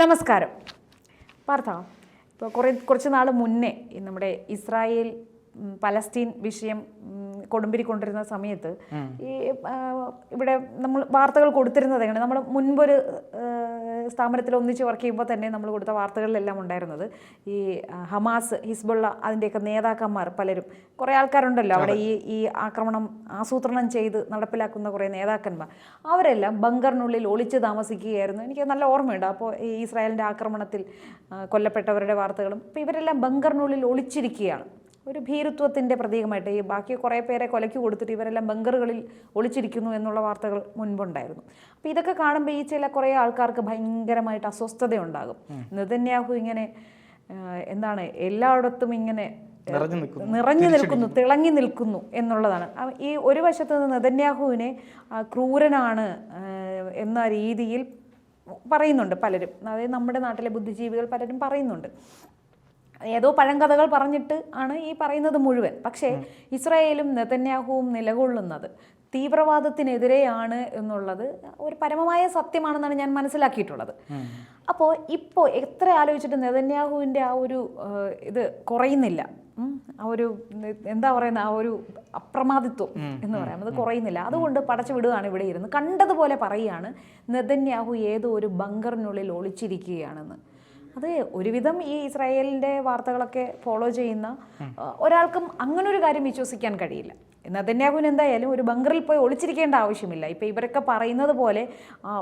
നമസ്കാരം. പാർത്ഥ ഇപ്പോൾ കുറേ കുറച്ച് നാൾ മുന്നേ നമ്മുടെ ഇസ്രായേൽ പലസ്തീൻ വിഷയം കൊടുമ്പിരി കൊണ്ടിരുന്ന സമയത്ത് ഈ ഇവിടെ നമ്മൾ വാർത്തകൾ കൊടുത്തിരുന്നത് എങ്ങനെ? നമ്മൾ മുൻപൊരു സ്ഥാപനത്തിൽ ഒന്നിച്ച് വർക്ക് ചെയ്യുമ്പോൾ തന്നെ നമ്മൾ കൊടുത്ത വാർത്തകളിലെല്ലാം ഉണ്ടായിരുന്നത് ഈ ഹമാസ് ഹിസ്ബുള്ള അതിന്റെയൊക്കെ നേതാക്കന്മാർ പലരും. കുറേ ആൾക്കാരുണ്ടല്ലോ അവിടെ ഈ ഈ ആക്രമണം ആസൂത്രണം ചെയ്ത് നടപ്പിലാക്കുന്ന കുറേ നേതാക്കന്മാർ. അവരെല്ലാം ബങ്കറിനുള്ളിൽ ഒളിച്ച് താമസിക്കുകയായിരുന്നു. എനിക്ക് നല്ല ഓർമ്മയുണ്ട്. അപ്പോൾ ഈ ഇസ്രായേലിന്റെ ആക്രമണത്തിൽ കൊല്ലപ്പെട്ടവരുടെ വാർത്തകളും. അപ്പോൾ ഇവരെല്ലാം ബങ്കറിനുള്ളിൽ ഒളിച്ചിരിക്കുകയാണ്. ഒരു ഭീരുത്വത്തിന്റെ പ്രതീകമായിട്ട് ഈ ബാക്കി കുറേ പേരെ കൊലയ്ക്ക് കൊടുത്തിട്ട് ഇവരെല്ലാം ബങ്കറുകളിൽ ഒളിച്ചിരിക്കുന്നു എന്നുള്ള വാർത്തകൾ മുൻപുണ്ടായിരുന്നു. അപ്പോൾ ഇതൊക്കെ കാണുമ്പോൾ ഈ ചില കുറേ ആൾക്കാർക്ക് ഭയങ്കരമായിട്ട് അസ്വസ്ഥതയുണ്ടാകും. നെതന്യാഹു ഇങ്ങനെ എന്താണ് എല്ലായിടത്തും ഇങ്ങനെ നിറഞ്ഞു നിൽക്കുന്നു നിറഞ്ഞു നിൽക്കുന്നു തിളങ്ങി നിൽക്കുന്നു എന്നുള്ളതാണ്. ഈ ഒരു വശത്ത് നിന്ന് നെതന്യാഹുവിനെ ക്രൂരനാണ് എന്ന രീതിയിൽ പറയുന്നുണ്ട് പലരും. അതായത് നമ്മുടെ നാട്ടിലെ ബുദ്ധിജീവികൾ പലരും പറയുന്നുണ്ട്. ഏതോ പഴങ്കഥകൾ പറഞ്ഞിട്ട് ആണ് ഈ പറയുന്നത് മുഴുവൻ. പക്ഷേ ഇസ്രായേലും നെതന്യാഹുവും നിലകൊള്ളുന്നത് തീവ്രവാദത്തിനെതിരെയാണ് എന്നുള്ളത് ഒരു പരമമായ സത്യമാണെന്നാണ് ഞാൻ മനസ്സിലാക്കിയിട്ടുള്ളത്. അപ്പോൾ ഇപ്പോൾ എത്ര ആലോചിച്ചിട്ട് നെതന്യാഹുവിന്റെ ആ ഒരു ഇത് കുറയുന്നില്ല? ആ ഒരു എന്താ പറയുന്ന ആ ഒരു അപ്രമാദിത്വം എന്ന് പറയാം അത് കുറയുന്നില്ല. അതുകൊണ്ട് പടച്ചു വിടുകയാണ് ഇവിടെ ഇരുന്ന്. കണ്ടതുപോലെ പറയുകയാണ് നെതന്യാഹു ഏതോ ഒരു ബങ്കറിനുള്ളിൽ ഒളിച്ചിരിക്കുകയാണെന്ന്. അത് ഒരുവിധം ഈ ഇസ്രായേലിന്റെ വാർത്തകളൊക്കെ ഫോളോ ചെയ്യുന്ന ഒരാൾക്കും അങ്ങനെ ഒരു കാര്യം വിശ്വസിക്കാൻ കഴിയില്ല. നെതന്യാഹുവിന് എന്തായാലും ഒരു ബങ്കറിൽ പോയി ഒളിച്ചിരിക്കേണ്ട ആവശ്യമില്ല. ഇപ്പം ഇവരൊക്കെ പറയുന്നത് പോലെ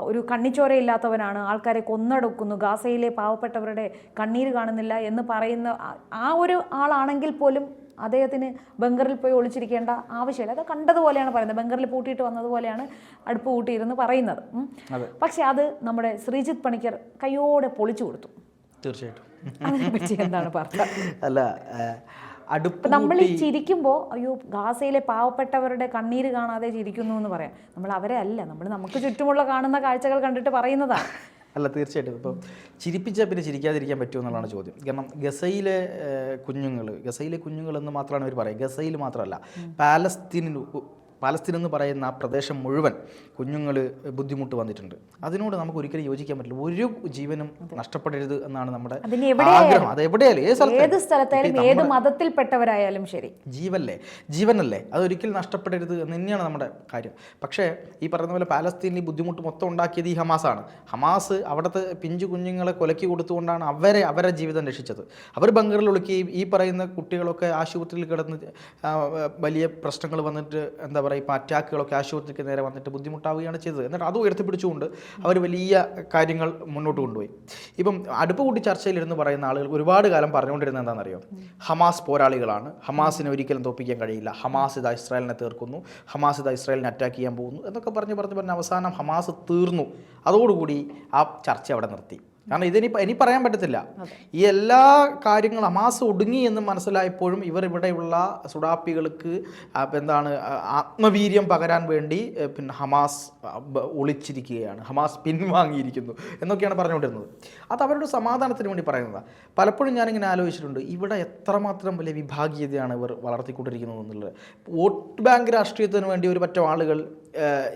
ഒരു കണ്ണിച്ചോരയില്ലാത്തവനാണ് ആൾക്കാരെ കൊന്നടക്കുന്നു ഗാസയിലെ പാവപ്പെട്ടവരുടെ കണ്ണീര് കാണുന്നില്ല എന്ന് പറയുന്ന ആ- ഒരു ആളാണെങ്കിൽ പോലും അദ്ദേഹത്തിന് ബങ്കറിൽ പോയി ഒളിച്ചിരിക്കേണ്ട ആവശ്യമില്ല. അത് കണ്ടതുപോലെയാണ് പറയുന്നത്. ബങ്കറിൽ പൂട്ടിയിട്ട് വന്നതുപോലെയാണ് അടുപ്പ് കൂട്ടിയിരുന്ന് പറയുന്നത്. പക്ഷേ പക്ഷെ അത് നമ്മുടെ ശ്രീജിത്ത് പണിക്കർ കയ്യോടെ പൊളിച്ചു കൊടുത്തു. തീർച്ചയായിട്ടും. അതിനെപ്പറ്റി എന്താണ് പറഞ്ഞത് അല്ല അടുപ്പ് ഇപ്പം നമ്മൾ ഈ ചിരിക്കുമ്പോൾ അയ്യോ ഗാസയിലെ പാവപ്പെട്ടവരുടെ കണ്ണീര് കാണാതെ ചിരിക്കുന്നു എന്ന് പറയാം. നമ്മൾ അവരെ അല്ല നമ്മൾ നമുക്ക് ചുറ്റുമുള്ള കാണുന്ന കാഴ്ചകൾ കണ്ടിട്ട് പറയുന്നതാണ്. അല്ല തീർച്ചയായിട്ടും. ഇപ്പോൾ ചിരിപ്പിച്ചാൽ പിന്നെ ചിരിക്കാതിരിക്കാൻ പറ്റുമോ എന്നുള്ളതാണ് ചോദ്യം. കാരണം ഗസയിലെ കുഞ്ഞുങ്ങൾ ഗസയിലെ കുഞ്ഞുങ്ങൾ എന്ന് മാത്രമാണ് ഇവർ പറയുക. ഗസയിൽ മാത്രമല്ല പാലസ്തീനിൽ പാലസ്തീൻ എന്ന് പറയുന്ന ആ പ്രദേശം മുഴുവൻ കുഞ്ഞുങ്ങൾ ബുദ്ധിമുട്ട് വന്നിട്ടുണ്ട്. അതിനോട് നമുക്ക് ഒരിക്കലും യോജിക്കാൻ പറ്റില്ല. ഒരു ജീവനും നഷ്ടപ്പെടരുത് എന്നാണ് നമ്മുടെ ആഗ്രഹം. അത് എവിടെയാലും ഏത് ഏത് സ്ഥലത്തായാലും ഏത് മതത്തിൽപ്പെട്ടവരായാലും ശരി. ജീവല്ലേ ജീവനല്ലേ? അതൊരിക്കലും നഷ്ടപ്പെടരുത് എന്ന് തന്നെയാണ് നമ്മുടെ കാര്യം. പക്ഷേ ഈ പറയുന്ന പോലെ പാലസ്തീനിൽ ബുദ്ധിമുട്ട് മൊത്തം ഉണ്ടാക്കിയത് ഈ ഹമാസാണ്. ഹമാസ് അവിടുത്തെ പിഞ്ചു കുഞ്ഞുങ്ങളെ കൊലക്കി കൊടുത്തുകൊണ്ടാണ് അവരെ അവരെ ജീവിതം രക്ഷിച്ചത്. അവർ ബങ്കറിൽ ഒളിക്കുകയും ഈ പറയുന്ന കുട്ടികളൊക്കെ ആശുപത്രിയിൽ കിടന്ന് വലിയ പ്രശ്നങ്ങൾ വന്നിട്ട് എന്താ പറയുക ഇപ്പോൾ അറ്റാക്കുകളൊക്കെ ആശുപത്രിക്ക് നേരെ വന്നിട്ട് ബുദ്ധിമുട്ടാവുകയാണ് ചെയ്തത്. എന്നിട്ട് അത് ഉയർത്തിപ്പിടിച്ചുകൊണ്ട് അവർ വലിയ കാര്യങ്ങൾ മുന്നോട്ട് കൊണ്ടുപോയി. ഇപ്പം അടുപ്പ് കൂട്ടി ചർച്ചയിലിരുന്ന് പറയുന്ന ആളുകൾ ഒരുപാട് കാലം പറഞ്ഞുകൊണ്ടിരുന്നത് എന്താണെന്നറിയോ? ഹമാസ് പോരാളികളാണ്. ഹമാസിനെ ഒരിക്കലും തോപ്പിക്കാൻ കഴിയില്ല. ഹമാസ് ഇതാ ഇസ്രായേലിനെ തീർക്കുന്നു. ഹമാസ് ഇതാ ഇസ്രായേലിനെ അറ്റാക്ക് ചെയ്യാൻ പോകുന്നു. എന്നൊക്കെ പറഞ്ഞ് പറഞ്ഞ് പറഞ്ഞ് അവസാനം ഹമാസ് തീർന്നു. അതോടുകൂടി ആ ചർച്ച അവിടെ നിർത്തി. കാരണം ഇതിനി ഇനി പറയാൻ പറ്റത്തില്ല. ഈ എല്ലാ കാര്യങ്ങളും ഹമാസ് ഒടുങ്ങി എന്ന് മനസ്സിലായപ്പോഴും ഇവർ ഇവിടെയുള്ള സുഡാപ്പികൾക്ക് എന്താണ് ആത്മവീര്യം പകരാൻ വേണ്ടി പിന്നെ ഹമാസ് ഒളിച്ചിരിക്കുകയാണ്. ഹമാസ് പിൻവാങ്ങിയിരിക്കുന്നു എന്നൊക്കെയാണ് പറഞ്ഞുകൊണ്ടിരുന്നത്. അത് അവരുടെ സമാധാനത്തിന് വേണ്ടി പറയുന്നതാണ് പലപ്പോഴും ഞാനിങ്ങനെ ആലോചിച്ചിട്ടുണ്ട് ഇവിടെ എത്രമാത്രം വലിയ വിഭാഗീയതയാണ് ഇവർ വളർത്തിക്കൊണ്ടിരിക്കുന്നത് എന്നുള്ളത്. വോട്ട് ബാങ്ക് രാഷ്ട്രീയത്തിന് വേണ്ടി ഒരു പറ്റം ആളുകൾ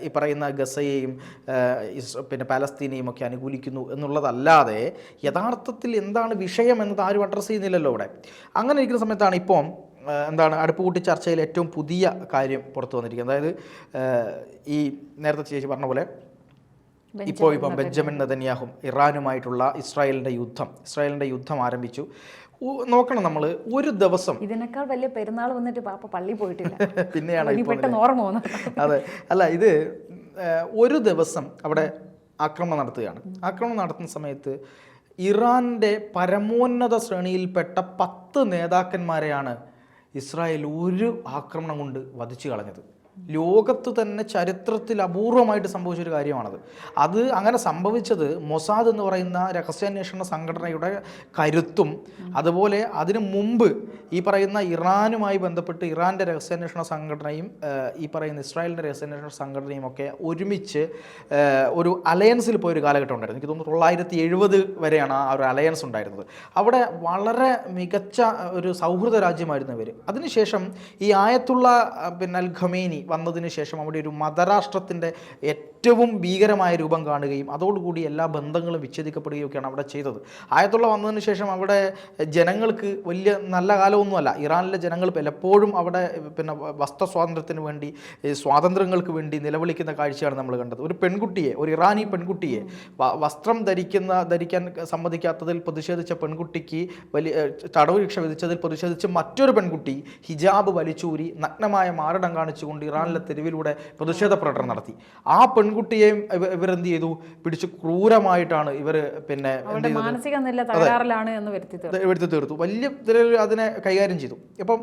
ഈ പറയുന്ന ഗസയെയും പിന്നെ പാലസ്തീനെയും ഒക്കെ അനുകൂലിക്കുന്നു എന്നുള്ളതല്ലാതെ യഥാർത്ഥത്തിൽ എന്താണ് വിഷയം എന്നത് ആരും അഡ്രസ്സ് ചെയ്യുന്നില്ലല്ലോ ഇവിടെ. അങ്ങനെ ഇരിക്കുന്ന സമയത്താണ് ഇപ്പം എന്താണ് അടുപ്പ് കൂട്ടി ചർച്ചയിൽ ഏറ്റവും പുതിയ കാര്യം പുറത്തു വന്നിരിക്കുന്നത്. അതായത് ഈ നേരത്തെ ചേച്ചി പറഞ്ഞ പോലെ ഇപ്പോൾ ഇപ്പം ബെഞ്ചമിൻ നെതന്യാഹും ഇറാനുമായിട്ടുള്ള ഇസ്രായേലിന്റെ യുദ്ധം ഇസ്രായേലിന്റെ യുദ്ധം ആരംഭിച്ചു. നോക്കണം നമ്മൾ ഒരു ദിവസം. ഇതിനേക്കാൾ വലിയ പെരുന്നാൾ വന്നിട്ട് പാപ്പ പള്ളി പോയിട്ടില്ല. പിന്നെയാണ് പെട്ടെന്ന് ഓർമ്മ അതെ. അല്ല ഇത് ഒരു ദിവസം അവിടെ ആക്രമണം നടത്തുകയാണ്. ആക്രമണം നടത്തുന്ന സമയത്ത് ഇറാന്റെ പരമോന്നത ശ്രേണിയിൽപ്പെട്ട പത്ത് നേതാക്കന്മാരെയാണ് ഇസ്രായേൽ ഒരു ആക്രമണം കൊണ്ട് വധിച്ചു കളഞ്ഞത്. ലോകത്ത് തന്നെ ചരിത്രത്തിൽ അപൂർവമായിട്ട് സംഭവിച്ചൊരു കാര്യമാണത്. അത് അങ്ങനെ സംഭവിച്ചത് മൊസാദ് എന്ന് പറയുന്ന രഹസ്യാന്വേഷണ സംഘടനയുടെ കരുത്തും അതുപോലെ അതിനു മുമ്പ് ഈ പറയുന്ന ഇറാനുമായി ബന്ധപ്പെട്ട് ഇറാന്റെ രഹസ്യാന്വേഷണ സംഘടനയും ഈ പറയുന്ന ഇസ്രായേലിന്റെ രഹസ്യാന്വേഷണ സംഘടനയും ഒക്കെ ഒരുമിച്ച് ഒരു അലയൻസിൽ പോയൊരു കാലഘട്ടം ഉണ്ടായിരുന്നു. എനിക്ക് തോന്നുന്നു തൊള്ളായിരത്തി എഴുപത് വരെയാണ് ആ ഒരു അലയൻസ് ഉണ്ടായിരുന്നത്. അവിടെ വളരെ മികച്ച ഒരു സൗഹൃദ രാജ്യമായിരുന്നു ഇവർ അതിനുശേഷം ഈ ആയത്തുള്ള പിന്നെ അൽ ഖമേനി വന്നതിന് ശേഷം അവിടെ ഒരു മതരാഷ്ട്രത്തിന്റെ ഏറ്റവും ഭീകരമായ രൂപം കാണുകയും അതോടുകൂടി എല്ലാ ബന്ധങ്ങളും വിച്ഛേദിക്കപ്പെടുകയും ഒക്കെയാണ് അവിടെ ചെയ്തത്. ആയത്തുള്ള വന്നതിന് ശേഷം അവിടെ ജനങ്ങൾക്ക് വലിയ നല്ല കാലമൊന്നുമല്ല. ഇറാനിലെ ജനങ്ങൾ പലപ്പോഴും അവിടെ പിന്നെ വസ്ത്ര സ്വാതന്ത്ര്യത്തിന് വേണ്ടി സ്വാതന്ത്ര്യങ്ങൾക്ക് വേണ്ടി നിലവിളിക്കുന്ന കാഴ്ചയാണ് നമ്മൾ കണ്ടത്. ഒരു പെൺകുട്ടിയെ ഒരു ഇറാനി പെൺകുട്ടിയെ വസ്ത്രം ധരിക്കുന്ന ധരിക്കാൻ സമ്മതിക്കാത്തതിൽ പ്രതിഷേധിച്ച പെൺകുട്ടിക്ക് വലിയ തടവ് ശിക്ഷ വിധിച്ചതിൽ പ്രതിഷേധിച്ച് മറ്റൊരു പെൺകുട്ടി ഹിജാബ് വലിച്ചൂരി നഗ്നമായ മാരടം കാണിച്ചുകൊണ്ട് ഇറാനിലെ തെരുവിലൂടെ പ്രതിഷേധ പ്രകടനം നടത്തി. ആ പെൺകുട്ടിയെയും ഇവർ ഇവരെന്ത് ചെയ്തു? പിടിച്ച് ക്രൂരമായിട്ടാണ് ഇവർ പിന്നെ മാനസിക നില തകരാറിലാണ് എന്ന് വരുത്തി തീർത്തു. വലിയ അതിനെ കൈകാര്യം ചെയ്തു. അപ്പം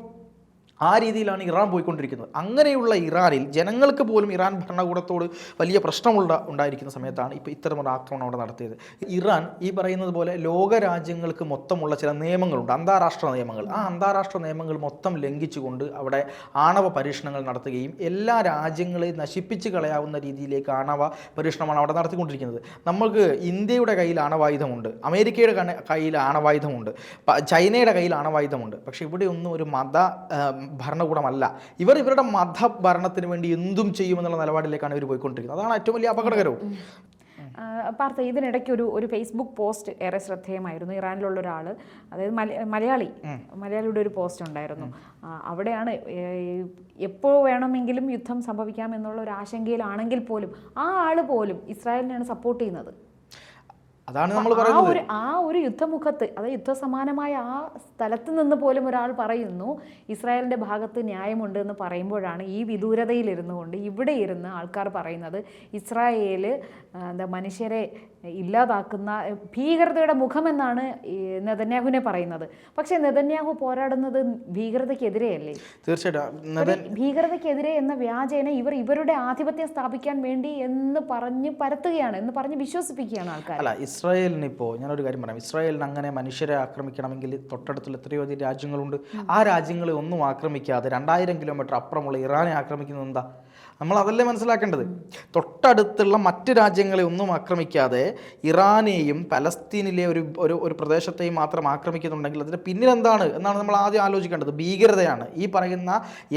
ആ രീതിയിലാണ് ഇറാൻ പോയിക്കൊണ്ടിരിക്കുന്നത്. അങ്ങനെയുള്ള ഇറാനിൽ ജനങ്ങൾക്ക് പോലും ഇറാൻ ഭരണകൂടത്തോട് വലിയ പ്രശ്നമുള്ള ഉണ്ടായിരിക്കുന്ന സമയത്താണ് ഇപ്പോൾ ഇത്തരമൊരു ആക്രമണം അവിടെ നടത്തിയത്. ഇറാൻ ഈ പറയുന്നത് പോലെ ലോകരാജ്യങ്ങൾക്ക് മൊത്തമുള്ള ചില നിയമങ്ങളുണ്ട്. അന്താരാഷ്ട്ര നിയമങ്ങൾ. ആ അന്താരാഷ്ട്ര നിയമങ്ങൾ മൊത്തം ലംഘിച്ചുകൊണ്ട് അവിടെ ആണവ പരീക്ഷണങ്ങൾ നടത്തുകയും എല്ലാ രാജ്യങ്ങളെയും നശിപ്പിച്ച് കളയാവുന്ന രീതിയിലേക്ക് ആണവ പരീക്ഷണമാണ് അവിടെ നടത്തിക്കൊണ്ടിരിക്കുന്നത്. നമുക്ക് ഇന്ത്യയുടെ കയ്യിൽ ആണവായുധമുണ്ട്. അമേരിക്കയുടെ കയ്യിൽ ആണവായുധമുണ്ട്. ചൈനയുടെ കയ്യിൽ ആണവായുധമുണ്ട്. പക്ഷേ ഇവിടെ ഒന്നും ഒരു മത ഭരണകൂടമല്ല. ഇവർ ഇവരുടെ മതഭരണത്തിന് വേണ്ടി എന്തും ചെയ്യുമെന്നുള്ള നിലപാടിലേക്കാണ് ഇവർ പോയിക്കൊണ്ടിരിക്കുന്നത്. അതാണ് ഏറ്റവും വലിയ അപകടകരവും. പാർത്ഥ ഇതിനിടയ്ക്ക് ഒരു ഒരു ഫേസ്ബുക്ക് പോസ്റ്റ് ഏറെ ശ്രദ്ധേയമായിരുന്നു. ഇറാനിലുള്ള ഒരാൾ അതായത് മല- മലയാളി മലയാളിയുടെ ഒരു പോസ്റ്റ് ഉണ്ടായിരുന്നു. അവിടെയാണ് എപ്പോൾ വേണമെങ്കിലും യുദ്ധം സംഭവിക്കാം എന്നുള്ള ഒരു ആശങ്കയിലാണെങ്കിൽ പോലും ആ ആൾ പോലും ഇസ്രായേലിനെയാണ് സപ്പോർട്ട് ചെയ്യുന്നത്. അതാണ് നമ്മൾ ആ പറയുന്നത്. ഒരു ആ ഒരു യുദ്ധമുഖത്ത് അതായത് യുദ്ധസമാനമായ ആ സ്ഥലത്ത് നിന്ന് പോലും ഒരാൾ പറയുന്നു ഇസ്രായേലിന്റെ ഭാഗത്ത് ന്യായമുണ്ട് എന്ന് പറയുമ്പോഴാണ് ഈ വിദൂരതയിലിരുന്നു കൊണ്ട് ഇവിടെ ഇരുന്ന് ആൾക്കാർ പറയുന്നത് ഇസ്രായേൽ എന്താ മനുഷ്യരെ ഇല്ലാതാക്കുന്ന ഭീകരതയുടെ മുഖമെന്നാണ് നെതന്യാഹുവിനെ പറയുന്നത്. പക്ഷേ നെതന്യാഹു പോരാടുന്നത് ഭീകരതയ്ക്കെതിരെയല്ലേ? തീർച്ചയായിട്ടും. ഭീകരതയ്ക്കെതിരെ എന്ന വ്യാജേന ഇവർ ഇവരുടെ ആധിപത്യം സ്ഥാപിക്കാൻ വേണ്ടി എന്ന് പറഞ്ഞ് പരത്തുകയാണ് എന്ന് പറഞ്ഞ് വിശ്വസിപ്പിക്കുകയാണ് ആൾക്കാർ. ഇസ്രായേലിന് ഇപ്പോൾ ഞാനൊരു കാര്യം പറയാം. ഇസ്രായേലിന് അങ്ങനെ മനുഷ്യരെ ആക്രമിക്കണമെങ്കിൽ തൊട്ടടുത്തുള്ള എത്രയോ അധികം രാജ്യങ്ങളുണ്ട്. ആ രാജ്യങ്ങളെ ഒന്നും ആക്രമിക്കാതെ രണ്ടായിരം കിലോമീറ്റർ അപ്പുറമുള്ള ഇറാനെ ആക്രമിക്കുന്നത് എന്താ? നമ്മൾ അതല്ലേ മനസ്സിലാക്കേണ്ടത്? തൊട്ടടുത്തുള്ള മറ്റ് രാജ്യങ്ങളെ ഒന്നും ആക്രമിക്കാതെ ഇറാനെയും പലസ്തീനിലെ ഒരു ഒരു ഒരു പ്രദേശത്തെയും മാത്രം ആക്രമിക്കുന്നുണ്ടെങ്കിൽ അതിന്റെ പിന്നിൽ എന്താണ് എന്നാണ് നമ്മൾ ആദ്യം ആലോചിക്കേണ്ടത്. ഭീകരതയാണ്. ഈ പറയുന്ന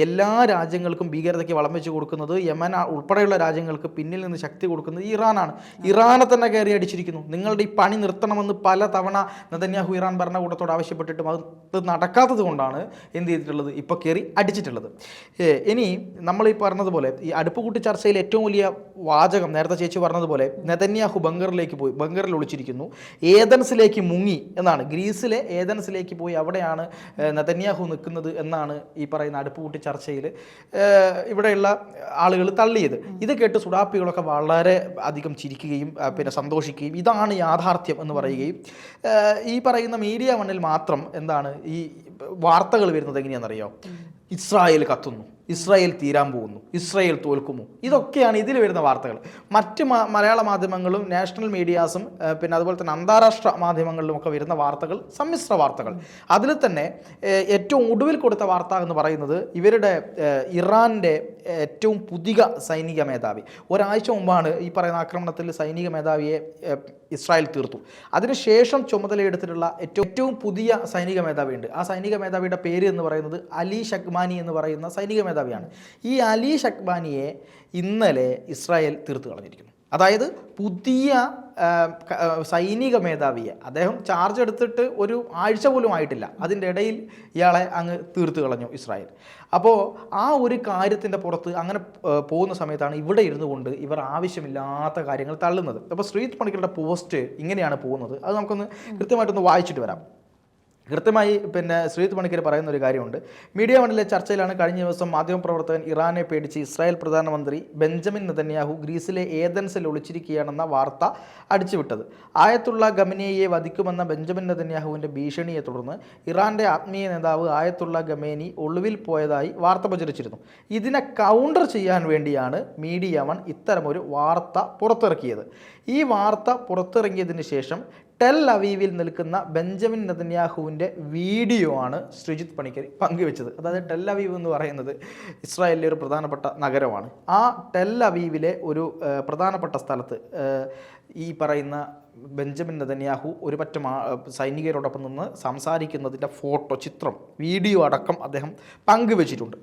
എല്ലാ രാജ്യങ്ങൾക്കും ഭീകരതയ്ക്ക് വളം വെച്ച് കൊടുക്കുന്നത് യമൻ ഉൾപ്പെടെയുള്ള രാജ്യങ്ങൾക്ക് പിന്നിൽ നിന്ന് ശക്തി കൊടുക്കുന്നത് ഇറാനാണ്. ഇറാനെ തന്നെ കയറി അടിച്ചിരിക്കുന്നു. നിങ്ങളുടെ ഈ പണി നിർത്തണമെന്ന് പല തവണ നെതന്യാഹു ഇറാൻ ഭരണകൂടത്തോട് ആവശ്യപ്പെട്ടിട്ടും അത് നടക്കാത്തത് കൊണ്ടാണ് എന്ത് ചെയ്തിട്ടുള്ളത്? ഇപ്പോൾ കയറി അടിച്ചിട്ടുള്ളത്. ഇനി നമ്മൾ ഈ പറഞ്ഞതുപോലെ ഈ അടുപ്പ് കൂട്ടി ചർച്ചയിൽ ഏറ്റവും വലിയ വാചകം നേരത്തെ ചേച്ചി പറഞ്ഞതുപോലെ നെതന്യാഹു ബങ്കറിലേക്ക് പോയി ബങ്കറിൽ ഒളിച്ചിരിക്കുന്നു. ഏതൻസിലേക്ക് മുങ്ങി എന്നാണ്. ഗ്രീസിലെ ഏതൻസിലേക്ക് പോയി അവിടെയാണ് നെതന്യാഹു നിൽക്കുന്നത് എന്നാണ് ഈ പറയുന്ന അടുപ്പ് കൂട്ടി ചർച്ചയിൽ ഇവിടെയുള്ള ആളുകൾ തള്ളിയത്. ഇത് കേട്ട് സുഡാപ്പികളൊക്കെ വളരെ അധികം ചിരിക്കുകയും പിന്നെ സന്തോഷിക്കുകയും ഇതാണ് യാഥാർത്ഥ്യം എന്ന് പറയുകയും ഈ പറയുന്ന മീഡിയ മണ്ണിൽ മാത്രം എന്താണ് ഈ വാർത്തകൾ വരുന്നത് എങ്ങനെയാണെന്നറിയോ? ഇസ്രായേൽ കത്തുന്നു. ഇസ്രായേൽ തീരാൻ പോകുന്നു ഇസ്രായേൽ തോൽക്കുമോ? ഇതൊക്കെയാണ് ഇതിൽ വരുന്ന വാർത്തകൾ. മറ്റ് മലയാള മാധ്യമങ്ങളും നാഷണൽ മീഡിയാസും പിന്നെ അതുപോലെ തന്നെ അന്താരാഷ്ട്ര മാധ്യമങ്ങളിലും ഒക്കെ വരുന്ന വാർത്തകൾ സമ്മിശ്ര വാർത്തകൾ. അതിൽ തന്നെ ഏറ്റവും ഒടുവിൽ കൊടുത്ത വാർത്ത എന്ന് പറയുന്നത് ഇവരുടെ ഇറാന്റെ ഏറ്റവും പുതിയ സൈനിക മേധാവി. ഒരാഴ്ച മുമ്പാണ് ഈ പറയുന്ന ആക്രമണത്തിൽ സൈനിക മേധാവിയെ ഇസ്രായേൽ തീർത്തു. അതിനുശേഷം ചുമതലയെടുത്തിട്ടുള്ള ഏറ്റവും ഏറ്റവും പുതിയ സൈനിക മേധാവിയുണ്ട്. ആ സൈനിക മേധാവിയുടെ പേര് എന്ന് പറയുന്നത് അലി ഷക്മാനി എന്ന് പറയുന്ന സൈനിക മേധാവിയാണ്. ഈ അലി ഷക്മാനിയെ ഇന്നലെ ഇസ്രായേൽ തീർത്തു കളഞ്ഞിരിക്കുന്നു. അതായത് പുതിയ സൈനിക മേധാവിയെ അദ്ദേഹം ചാർജ് എടുത്തിട്ട് ഒരു ആഴ്ച പോലും ആയിട്ടില്ല. അതിന്റെ ഇടയിൽ ഇയാളെ അങ്ങ് തീർത്ത് കളഞ്ഞു ഇസ്രായേൽ. അപ്പോൾ ആ ഒരു കാര്യത്തിന്റെ പുറത്ത് അങ്ങനെ പോകുന്ന സമയത്താണ് ഇവിടെ ഇരുന്നു കൊണ്ട് ഇവർ ആവശ്യമില്ലാത്ത കാര്യങ്ങൾ തള്ളുന്നത്. അപ്പോൾ ശ്രീത് പണിക്കരുടെ പോസ്റ്റ് ഇങ്ങനെയാണ് പോകുന്നത്. അത് നമുക്കൊന്ന് കൃത്യമായിട്ടൊന്ന് വായിച്ചിട്ട് വരാം. കൃത്യമായി പിന്നെ ശ്രീത് പണിക്കർ പറയുന്ന ഒരു കാര്യമുണ്ട്. മീഡിയ വണിലെ ചർച്ചയിലാണ് കഴിഞ്ഞ ദിവസം മാധ്യമപ്രവർത്തകൻ ഇറാനെ പേടിച്ച് ഇസ്രായേൽ പ്രധാനമന്ത്രി ബെഞ്ചമിൻ നെതന്യാഹു ഗ്രീസിലെ ഏതൻസിൽ ഒളിച്ചിരിക്കുകയാണെന്ന വാർത്ത അടിച്ചുവിട്ടത്. ആയത്തുള്ള ഗമനിയെ വധിക്കുമെന്ന ബെഞ്ചമിൻ നെതന്യാഹുവിന്റെ ഭീഷണിയെ തുടർന്ന് ഇറാന്റെ ആത്മീയ നേതാവ് ആയത്തുള്ള ഗമേനി ഒളിവിൽ പോയതായി വാർത്ത പ്രചരിച്ചിരുന്നു. ഇതിനെ കൗണ്ടർ ചെയ്യാൻ വേണ്ടിയാണ് മീഡിയ വൺ ഇത്തരമൊരു വാർത്ത പുറത്തിറക്കിയത്. ഈ വാർത്ത പുറത്തിറങ്ങിയതിന് ശേഷം ടെൽ അവീവിൽ നിൽക്കുന്ന ബെഞ്ചമിൻ നെതന്യാഹുവിന്റെ വീഡിയോ ആണ് ശ്രീജിത്ത് പണിക്കർ പങ്കുവെച്ചത്. അതായത് ടെൽ അവീവ് എന്ന് പറയുന്നത് ഇസ്രായേലിലെ ഒരു പ്രധാനപ്പെട്ട നഗരമാണ്. ആ ടെൽ അവീവിലെ ഒരു പ്രധാനപ്പെട്ട സ്ഥലത്ത് ഈ പറയുന്ന ബെഞ്ചമിൻ നെതന്യാഹു ഒരു പറ്റം സൈനികരോടൊപ്പം നിന്ന് സംസാരിക്കുന്നതിന്റെ ഫോട്ടോ ചിത്രം വീഡിയോ അടക്കം അദ്ദേഹം പങ്കുവെച്ചിട്ടുണ്ട്.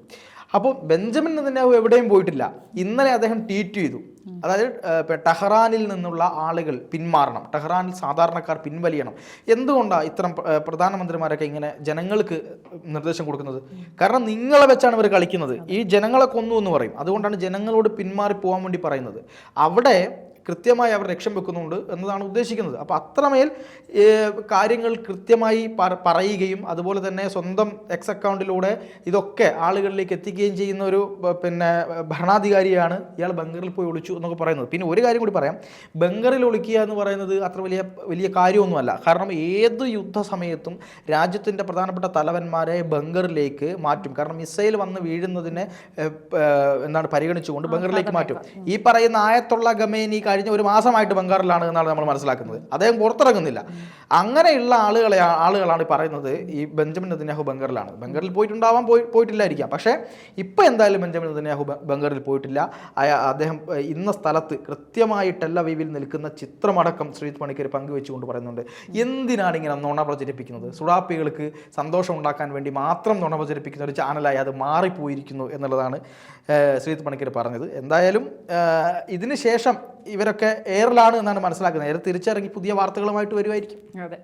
അപ്പോൾ ബെഞ്ചമിൻ നെതന്യാഹു എവിടെയും പോയിട്ടില്ല. ഇന്നലെ അദ്ദേഹം ട്വീറ്റ് ചെയ്തു. അതായത് ടെഹ്റാനിൽ നിന്നുള്ള ആളുകൾ പിന്മാറണം. ടെഹ്റാനിൽ സാധാരണക്കാർ പിൻവലിയണം. എന്തുകൊണ്ടാണ് ഇത്തരം പ്രധാനമന്ത്രിമാരൊക്കെ ഇങ്ങനെ ജനങ്ങൾക്ക് നിർദ്ദേശം കൊടുക്കുന്നത്? കാരണം നിങ്ങളെ വെച്ചാണ് ഇവർ കളിക്കുന്നത്. ഈ ജനങ്ങളെ കൊന്നു എന്ന് പറയും. അതുകൊണ്ടാണ് ജനങ്ങളോട് പിന്മാറി പോകാൻ വേണ്ടി പറയുന്നത്. അവിടെ കൃത്യമായി അവർ ലക്ഷ്യം വെക്കുന്നുണ്ട് എന്നതാണ് ഉദ്ദേശിക്കുന്നത്. അപ്പോൾ അത്രമേൽ കാര്യങ്ങൾ കൃത്യമായി പറയുകയും അതുപോലെ തന്നെ സ്വന്തം എക്സ് അക്കൗണ്ടിലൂടെ ഇതൊക്കെ ആളുകളിലേക്ക് എത്തിക്കുകയും ചെയ്യുന്ന ഒരു പിന്നെ ഭരണാധികാരിയാണ് ഇയാൾ ബംഗറിൽ പോയി ഒളിച്ചു എന്നൊക്കെ പറയുന്നത്. പിന്നെ ഒരു കാര്യം കൂടി പറയാം. ബംഗറിൽ ഒളിക്കുക എന്ന് പറയുന്നത് അത്ര വലിയ വലിയ കാര്യമൊന്നുമല്ല. കാരണം ഏത് യുദ്ധ സമയത്തും രാജ്യത്തിന്റെ പ്രധാനപ്പെട്ട തലവന്മാരെ ബംഗറിലേക്ക് മാറ്റും. കാരണം മിസൈൽ വന്ന് വീഴുന്നതിനെ എന്താണ് പരിഗണിച്ചുകൊണ്ട് ബംഗറിലേക്ക് മാറ്റും. ഈ പറയുന്ന ആയത്തുള്ള ഗമേനി കഴിഞ്ഞ ഒരു മാസമായിട്ട് ബംഗാറിലാണ് എന്നാണ് നമ്മൾ മനസ്സിലാക്കുന്നത്. അദ്ദേഹം പുറത്തിറങ്ങുന്നില്ല. അങ്ങനെയുള്ള ആളുകളെ ആളുകളാണ് പറയുന്നത് ഈ ബെഞ്ചമിൻ നെതന്യാഹു ബംഗറിലാണ്. ബംഗറിൽ പോയിട്ടുണ്ടാവാൻ പോയി പോയിട്ടില്ലായിരിക്കാം. പക്ഷേ ഇപ്പോൾ എന്തായാലും ബെഞ്ചമിൻ നെതന്യാഹു ബംഗറിൽ പോയിട്ടില്ല. അദ്ദേഹം ഇന്ന സ്ഥലത്ത് കൃത്യമായി ടെല്ലവീവിൽ നിൽക്കുന്ന ചിത്രമടക്കം ശ്രീജിത് പണിക്കർ പങ്കുവെച്ചുകൊണ്ട് പറയുന്നുണ്ട്. എന്തിനാണ് ഇങ്ങനെ നുണ പ്രചരിപ്പിക്കുന്നത്? സുഡാപ്പികൾക്ക് സന്തോഷം ഉണ്ടാക്കാൻ വേണ്ടി മാത്രം നുണ പ്രചരിപ്പിക്കുന്ന ഒരു ചാനലായി അത് മാറിപ്പോയിരിക്കുന്നു എന്നുള്ളതാണ് ശ്രീജിത് പണിക്കർ പറഞ്ഞത്. എന്തായാലും ഇതിന് ശേഷം ഇവരൊക്കെ എയറിലാണ് എന്നാണ് മനസ്സിലാക്കുന്നത്. നേരെ തിരിച്ചിറങ്ങി പുതിയ വാർത്തകളുമായിട്ട് വരുമായിരിക്കും അതെ.